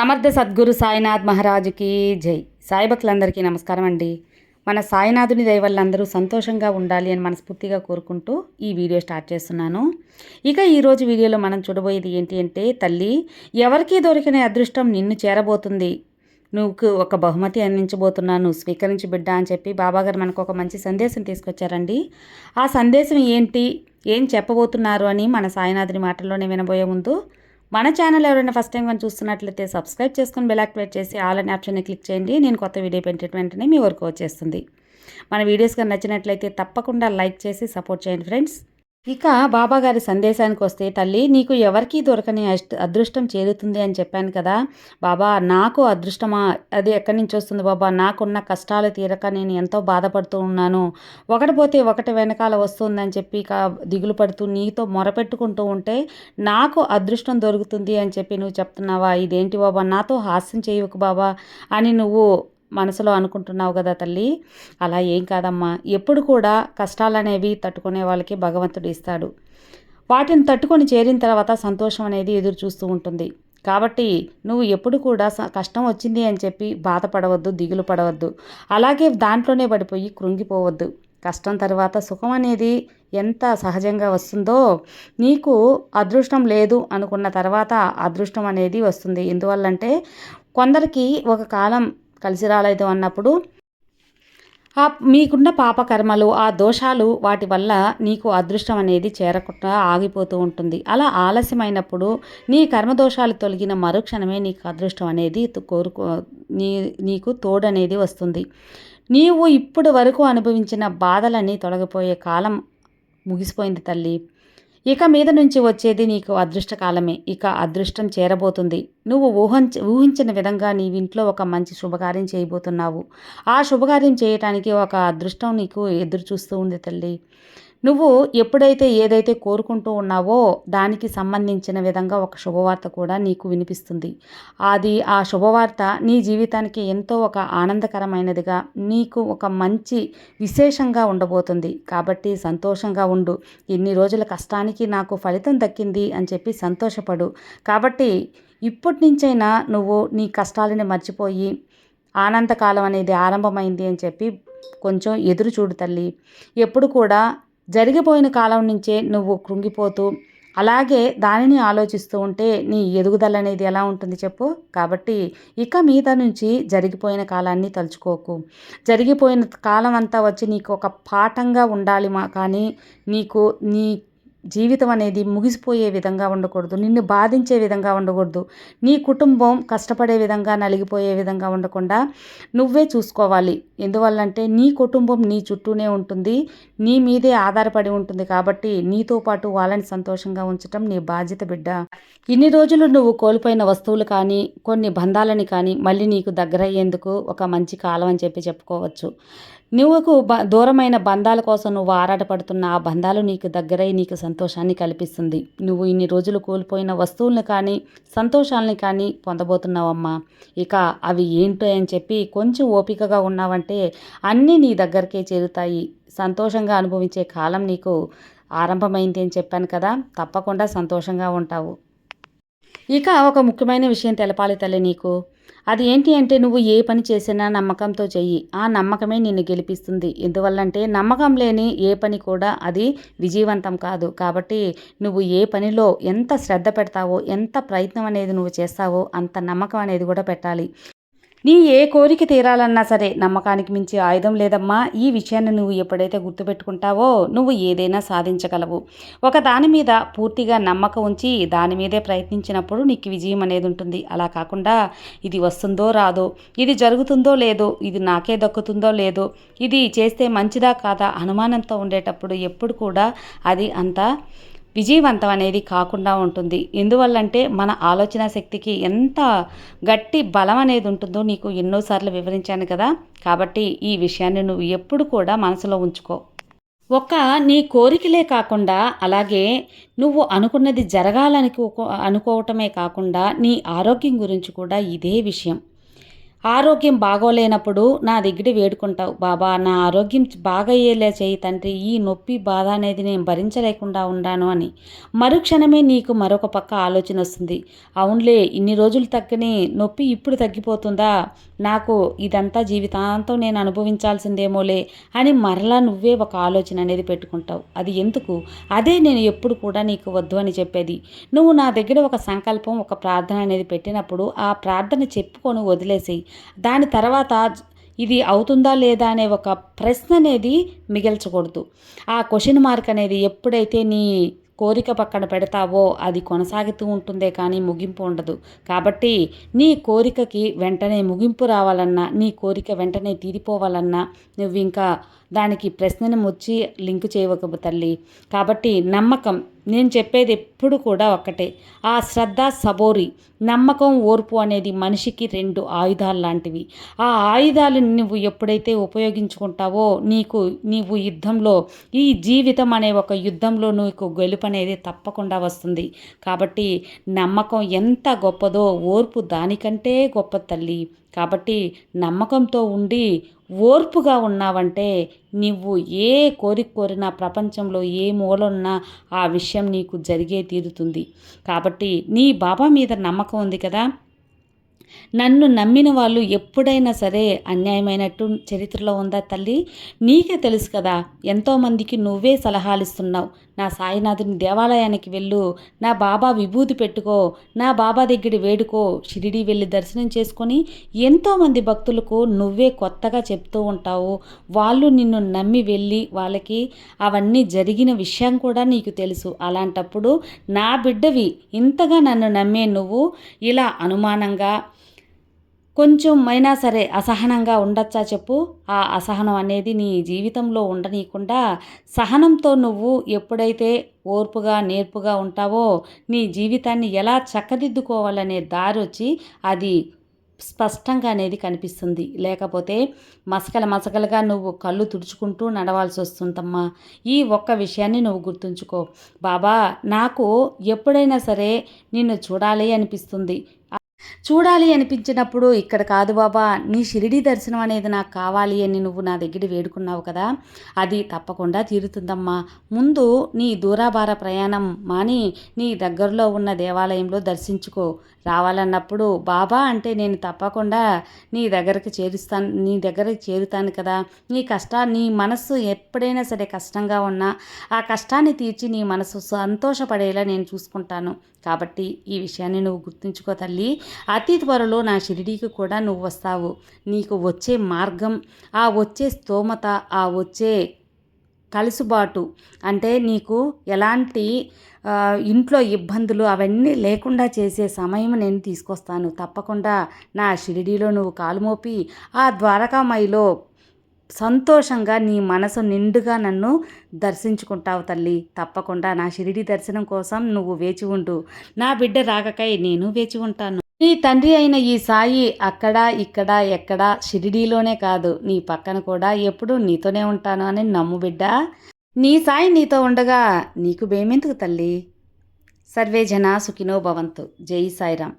సమర్థ సద్గురు సాయినాథ్ మహారాజుకి జై. సాయిభక్తులందరికీ నమస్కారం అండి. మన సాయినాథుని దయ వల్ల అందరూ సంతోషంగా ఉండాలి అని మనస్ఫూర్తిగా కోరుకుంటూ ఈ వీడియో స్టార్ట్ చేస్తున్నాను. ఇక ఈరోజు వీడియోలో మనం చూడబోయేది ఏంటి అంటే తల్లి ఎవరికి దొరికిన అదృష్టం నిన్ను చేరబోతుంది. నువ్వు ఒక బహుమతి అందించబోతున్నాను. స్వీకరించి బిడ్డ అని చెప్పి బాబాగారు మనకు ఒక మంచి సందేశం తీసుకొచ్చారండి. ఆ సందేశం ఏంటి? ఏం చెప్పబోతున్నారు అని మన సాయినాథుని మాటల్లోనే వినబోయే ముందు మన ఛానల్ ఎవరైనా ఫస్ట్ టైం కానీ చూస్తున్నట్లయితే సబ్స్క్రైబ్ చేసుకుని బెల్ యాక్టివేట్ చేసి ఆల్ అనే ఆప్షన్ని క్లిక్ చేయండి. నేను కొత్త వీడియో పెట్టిన వెంటనే మీ వరకు వచ్చేస్తుంది. మన వీడియోస్ కానీ నచ్చినట్లయితే తప్పకుండా లైక్ చేసి సపోర్ట్ చేయండి ఫ్రెండ్స్ ఇక బాబా గారి సందేశానికి వస్తే తల్లి నీకు ఎవరికీ దొరకని అదృష్టం చేరుతుంది అని చెప్పాను కదా! బాబా నాకు అదృష్టమా? అది ఎక్కడి నుంచి వస్తుంది బాబా? నాకున్న కష్టాలు తీరక నేను ఎంతో బాధపడుతూ ఉన్నాను. ఒకటి పోతే ఒకటి వెనకాల వస్తుందని చెప్పి ఇక దిగులు పడుతూ నీతో మొరపెట్టుకుంటూ ఉంటే నాకు అదృష్టం దొరుకుతుంది అని చెప్పి నువ్వు చెప్తున్నావా? ఇదేంటి బాబా? నాతో హాస్యం చేయకు బాబా! అని నువ్వు మనసులో అనుకుంటున్నావు కదా తల్లి? అలా ఏం కాదమ్మా. ఎప్పుడు కూడా కష్టాలనేవి తట్టుకునే వాళ్ళకి భగవంతుడు ఇస్తాడు. వాటిని తట్టుకొని చేరిన తర్వాత సంతోషం అనేది ఎదురు చూస్తూ ఉంటుంది. కాబట్టి నువ్వు ఎప్పుడు కూడా స- కష్టం వచ్చింది అని చెప్పి బాధపడవద్దు దిగులు పడవద్దు. అలాగే దాంట్లోనే పడిపోయి కృంగిపోవద్దు. కష్టం తర్వాత సుఖం అనేది ఎంత సహజంగా వస్తుందో నీకు అదృష్టం లేదు అనుకున్న తర్వాత అదృష్టం అనేది వస్తుంది. ఎందువల్లంటే కొందరికి ఒక కాలం కలిసి రాలేదు అన్నప్పుడు ఆ మీకున్న పాపకర్మలు ఆ దోషాలు వాటి వల్ల నీకు అదృష్టం అనేది చేరకుండా ఆగిపోతూ ఉంటుంది. అలా ఆలస్యమైనప్పుడు నీ కర్మదోషాలు తొలగిన మరుక్షణమే నీకు అదృష్టం అనేది కోరుకో నీ నీకు తోడు అనేది వస్తుంది. నీవు ఇప్పటి వరకు అనుభవించిన బాధలన్నీ తొలగిపోయే కాలం ముగిసిపోయింది తల్లి. ఇక మీద నుంచి వచ్చేది నీకు అదృష్టకాలమే. ఇక అదృష్టం చేరబోతుంది. నువ్వు ఊహించ ఊహించిన విధంగా నీ ఇంట్లో ఒక మంచి శుభకార్యం చేయబోతున్నావు. ఆ శుభకార్యం చేయటానికి ఒక అదృష్టం నీకు ఎదురు చూస్తూ ఉంది తల్లి. నువ్వు ఎప్పుడైతే ఏదైతే కోరుకుంటూ ఉన్నావో దానికి సంబంధించిన విధంగా ఒక శుభవార్త కూడా నీకు వినిపిస్తుంది. అది ఆ శుభవార్త నీ జీవితానికి ఎంతో ఒక ఆనందకరమైనదిగా నీకు ఒక మంచి విశేషంగా ఉండబోతుంది. కాబట్టి సంతోషంగా ఉండు. ఎన్ని రోజుల కష్టానికి నాకు ఫలితం దక్కింది అని చెప్పి సంతోషపడు. కాబట్టి ఇప్పటి నుంచైనా నువ్వు నీ కష్టాలని మర్చిపోయి ఆనందకాలం అనేది ఆరంభమైంది అని చెప్పి కొంచెం ఎదురు చూడు తల్లి. ఎప్పుడు కూడా జరిగిపోయిన కాలం నుంచే నువ్వు కృంగిపోతూ అలాగే దానిని ఆలోచిస్తూ ఉంటే నీ ఎదుగుదల అనేది ఎలా ఉంటుంది చెప్పు. కాబట్టి ఇక మీద నుంచి జరిగిపోయిన కాలాన్ని తలుచుకోకు. జరిగిపోయిన కాలం అంతా వచ్చి నీకు ఒక పాఠంగా ఉండాలి మా కానీ నీకు నీ జీవితం అనేది ముగిసిపోయే విధంగా ఉండకూడదు నిన్ను బాధించే విధంగా ఉండకూడదు నీ కుటుంబం కష్టపడే విధంగా నలిగిపోయే విధంగా ఉండకుండా నువ్వే చూసుకోవాలి. ఎందువల్లంటే నీ కుటుంబం నీ చుట్టూనే ఉంటుంది నీ మీదే ఆధారపడి ఉంటుంది కాబట్టి నీతో పాటు వాళ్ళని సంతోషంగా ఉంచటం నీ బాధ్యత బిడ్డ. ఇన్ని రోజులు నువ్వు కోల్పోయిన వస్తువులు కానీ కొన్ని బంధాలని కానీ మళ్ళీ నీకు దగ్గరయ్యేందుకు ఒక మంచి కాలం అని చెప్పి చెప్పుకోవచ్చు. నువ్వుకు బ దూరమైన బంధాల కోసం నువ్వు ఆరాటపడుతున్న ఆ బంధాలు నీకు దగ్గరై నీకు సంతోషాన్ని కల్పిస్తుంది. నువ్వు ఇన్ని రోజులు కోల్పోయిన వస్తువులను కానీ సంతోషాలని కానీ పొందబోతున్నావమ్మా. ఇక అవి ఏంటో అని చెప్పి కొంచెం ఓపికగా ఉన్నావంటే అన్నీ నీ దగ్గరకే చేరుతాయి. సంతోషంగా అనుభవించే కాలం నీకు ఆరంభమైంది అని చెప్పాను కదా తప్పకుండా సంతోషంగా ఉంటావు. ఇక ఒక ముఖ్యమైన విషయం తెలపాలి తల్లి నీకు. అది ఏంటి అంటే నువ్వు ఏ పని చేసినా నమ్మకంతో చెయ్యి. ఆ నమ్మకమే నిన్ను గెలిపిస్తుంది. ఎందువల్లంటే నమ్మకం లేని ఏ పని కూడా అది విజయవంతం కాదు. కాబట్టి నువ్వు ఏ పనిలో ఎంత శ్రద్ధ పెడతావో ఎంత ప్రయత్నం అనేది నువ్వు చేస్తావో అంత నమ్మకం అనేది కూడా పెట్టాలి. నీ ఏ కోరిక తీరాలన్నా సరే నమ్మకానికి మించి ఆయుధం లేదమ్మా. ఈ విషయాన్ని నువ్వు ఎప్పుడైతే గుర్తుపెట్టుకుంటావో నువ్వు ఏదైనా సాధించగలవు. ఒక దాని మీద పూర్తిగా నమ్మకం ఉంచి దాని మీదే ప్రయత్నించినప్పుడు నీకు విజయం అనేది ఉంటుంది. అలా కాకుండా ఇది వస్తుందో రాదో ఇది జరుగుతుందో లేదో ఇది నాకే దక్కుతుందో లేదో ఇది చేస్తే మంచిదా కాదా అనుమానంతో ఉండేటప్పుడు ఎప్పుడు కూడా అది అంత విజయవంతం అనేది కాకుండా ఉంటుంది. ఎందువల్లంటే మన ఆలోచన శక్తికి ఎంత గట్టి బలం అనేది ఉంటుందో నీకు ఎన్నోసార్లు వివరించాను కదా. కాబట్టి ఈ విషయాన్ని నువ్వు ఎప్పుడు కూడా మనసులో ఉంచుకో. ఒక్క నీ కోరికలే కాకుండా అలాగే నువ్వు అనుకున్నది జరగాలని అనుకోవటమే కాకుండా నీ ఆరోగ్యం గురించి కూడా ఇదే విషయం. ఆరోగ్యం బాగోలేనప్పుడు నా దగ్గర వేడుకుంటావు. బాబా నా ఆరోగ్యం బాగయ్యేలా చేయి తండ్రి. ఈ నొప్పి బాధ అనేది నేను భరించలేకుండా ఉండాను అని. మరుక్షణమే నీకు మరొక పక్క ఆలోచన వస్తుంది. అవునులే ఇన్ని రోజులు తగ్గని నొప్పి ఇప్పుడు తగ్గిపోతుందా? నాకు ఇదంతా జీవితాంతం నేను అనుభవించాల్సిందేమోలే అని మరలా నువ్వే ఒక ఆలోచన అనేది పెట్టుకుంటావు. అది ఎందుకు? అదే నేను ఎప్పుడు కూడా నీకు వద్దు అని చెప్పేది. నువ్వు నా దగ్గర ఒక సంకల్పం ఒక ప్రార్థన అనేది పెట్టినప్పుడు ఆ ప్రార్థన చెప్పుకొని వదిలేసేయి. దాని తర్వాత ఇది అవుతుందా లేదా అనే ఒక ప్రశ్న అనేది మిగిల్చకూడదు. ఆ క్వశ్చన్ మార్క్ అనేది ఎప్పుడైతే నీ కోరిక పక్కన పెడతావో అది కొనసాగుతూ ఉంటుందే కానీ ముగింపు ఉండదు. కాబట్టి నీ కోరికకి వెంటనే ముగింపు రావాలన్నా నీ కోరిక వెంటనే తీరిపోవాలన్నా నువ్వు ఇంకా దానికి ప్రశ్నను వచ్చి లింక్ చేయవక తల్లి. కాబట్టి నమ్మకం నేను చెప్పేది ఎప్పుడు కూడా ఒక్కటే. ఆ శ్రద్ధ సబోరి నమ్మకం ఓర్పు అనేది మనిషికి రెండు ఆయుధాలు లాంటివి. ఆ ఆయుధాలు నువ్వు ఎప్పుడైతే ఉపయోగించుకుంటావో నీకు నీవు యుద్ధంలో ఈ జీవితం అనే ఒక యుద్ధంలో నీకు గెలుపు అనేది తప్పకుండా వస్తుంది. కాబట్టి నమ్మకం ఎంత గొప్పదో ఓర్పు దానికంటే గొప్ప తల్లి. కాబట్టి నమ్మకంతో ఉండి ఓర్పుగా ఉన్నావంటే నువ్వు ఏ కోరిక కోరినా ప్రపంచంలో ఏ మూలన్నా ఆ విషయం నీకు జరిగే తీరుతుంది. కాబట్టి నీ బాబా మీద నమ్మకం ఉంది కదా? నన్ను నమ్మిన వాళ్ళు ఎప్పుడైనా సరే అన్యాయమైనట్టు చరిత్రలో ఉందా తల్లి? నీకే తెలుసు కదా ఎంతోమందికి నువ్వే సలహాలు ఇస్తున్నావు. నా సాయినాథుని దేవాలయానికి వెళ్ళు నా బాబా విభూతి పెట్టుకో నా బాబా దగ్గర వేడుకో షిరిడి వెళ్ళి దర్శనం చేసుకొని ఎంతోమంది భక్తులకు నువ్వే కొత్తగా చెప్తూ ఉంటావు. వాళ్ళు నిన్ను నమ్మి వెళ్ళి వాళ్ళకి అవన్నీ జరిగిన విషయం కూడా నీకు తెలుసు. అలాంటప్పుడు నా బిడ్డవి ఇంతగా నన్ను నమ్మే నువ్వు ఇలా అనుమానంగా కొంచెం అయినా సరే అసహనంగా ఉండొచ్చా చెప్పు? ఆ అసహనం అనేది నీ జీవితంలో ఉండనీయకుండా సహనంతో నువ్వు ఎప్పుడైతే ఓర్పుగా నేర్పుగా ఉంటావో నీ జీవితాన్ని ఎలా చక్కదిద్దుకోవాలనే దారి వచ్చి అది స్పష్టంగా అనేది కనిపిస్తుంది. లేకపోతే మసకల మసకలుగా నువ్వు కళ్ళు తుడుచుకుంటూ నడవాల్సి వస్తుందమ్మా. ఈ ఒక్క విషయాన్ని నువ్వు గుర్తుంచుకో. బాబా నాకు ఎప్పుడైనా సరే నిన్ను చూడాలి అనిపిస్తుంది. చూడాలి అనిపించినప్పుడు ఇక్కడ కాదు బాబా నీ షిరిడి దర్శనం అనేది నాకు కావాలి అని నువ్వు నా దగ్గర వేడుకున్నావు కదా అది తప్పకుండా తీరుతుందమ్మా. ముందు నీ దూరాభార ప్రయాణం మాని నీ దగ్గరలో ఉన్న దేవాలయంలో దర్శించుకో. రావాలన్నప్పుడు బాబా అంటే నేను తప్పకుండా నీ దగ్గరకు చేరుస్తాను నీ దగ్గరకు చేరుతాను కదా. నీ కష్ట నీ మనస్సు ఎప్పుడైనా సరే కష్టంగా ఉన్నా ఆ కష్టాన్ని తీర్చి నీ మనసు సంతోషపడేలా నేను చూసుకుంటాను. కాబట్టి ఈ విషయాన్ని నువ్వు గుర్తుంచుకో తల్లి. అతి త్వరలో నా షిరిడీకి కూడా నువ్వు వస్తావు. నీకు వచ్చే మార్గం ఆ వచ్చే స్తోమత ఆ వచ్చే కలుసుబాటు అంటే నీకు ఎలాంటి ఇంట్లో ఇబ్బందులు అవన్నీ లేకుండా చేసే సమయం నేను తీసుకొస్తాను. తప్పకుండా నా షిరిడీలో నువ్వు కాలు మోపి ఆ ద్వారకామాయిలో సంతోషంగా నీ మనసు నిండుగా నన్ను దర్శించుకుంటావు తల్లి. తప్పకుండా నా షిరిడి దర్శనం కోసం నువ్వు వేచి ఉండు. నా బిడ్డ రాకకై నేను వేచి ఉంటాను. నీ తండ్రి అయిన ఈ సాయి అక్కడ ఇక్కడ ఎక్కడ షిరిడీలోనే కాదు. నీ పక్కన కూడా ఎప్పుడూ నీతోనే ఉంటాను అని నమ్ము బిడ్డ. నీ సాయి నీతో ఉండగా నీకు బేమెందుకు తల్లి? సర్వే జనా సుఖినో భవంతు. జై సాయిరామ్.